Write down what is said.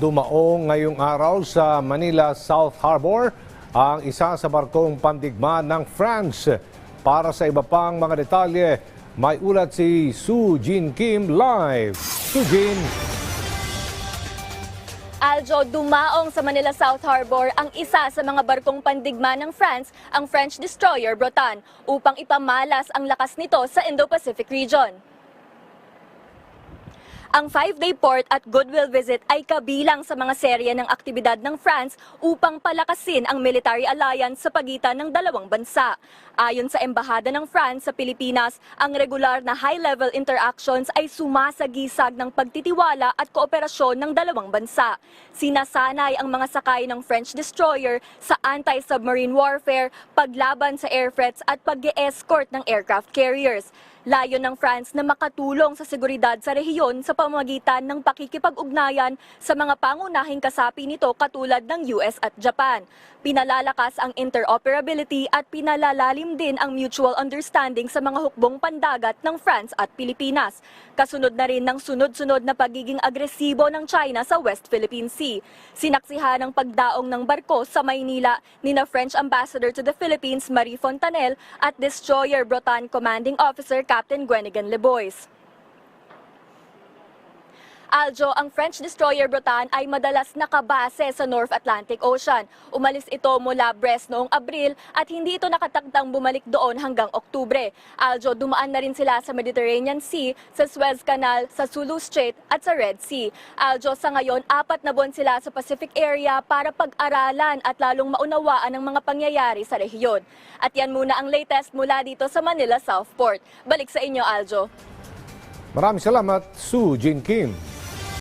dumaong ngayong araw sa Manila South Harbor ang isa sa barkong pandigma ng France. Para sa iba pang mga detalye, may ulat si Su Jin Kim live. Su Jin. Aljo, dumaong sa Manila South Harbor ang isa sa mga barkong pandigma ng France, ang French destroyer Brotan, upang ipamalas ang lakas nito sa Indo-Pacific region. Ang five-day port at goodwill visit ay kabilang sa mga serye ng aktibidad ng France upang palakasin ang military alliance sa pagitan ng dalawang bansa. Ayon sa Embahada ng France sa Pilipinas, ang regular na high-level interactions ay sumasagisag ng pagtitiwala at kooperasyon ng dalawang bansa. Sinasanay ang mga sakay ng French destroyer sa anti-submarine warfare, paglaban sa air threats at pag-escort ng aircraft carriers. Layo ng France na makatulong sa seguridad sa rehiyon sa pamamagitan ng pakikipag-ugnayan sa mga pangunahing kasapi nito katulad ng US at Japan. Pinalalakas ang interoperability at pinalalalim din ang mutual understanding sa mga hukbong pandagat ng France at Pilipinas. Kasunod na rin ng sunod-sunod na pagiging agresibo ng China sa West Philippine Sea. Sinaksihan ang pagdaong ng barko sa Maynila ni na French Ambassador to the Philippines Marie Fontanel at Destroyer Brotan Commanding Officer Captain Gwenigan Lebois. Aljo, ang French destroyer Brotan ay madalas nakabase sa North Atlantic Ocean. Umalis ito mula Brest noong Abril at hindi ito nakatakdang bumalik doon hanggang Oktubre. Aljo, dumaan na rin sila sa Mediterranean Sea, sa Suez Canal, sa Sulu Strait at sa Red Sea. Aljo, sa ngayon, apat na buwan sila sa Pacific area para pag-aralan at lalong maunawaan ang mga pangyayari sa rehiyon. At yan muna ang latest mula dito sa Manila Southport. Balik sa inyo, Aljo. Maraming salamat, Su Jin Kim.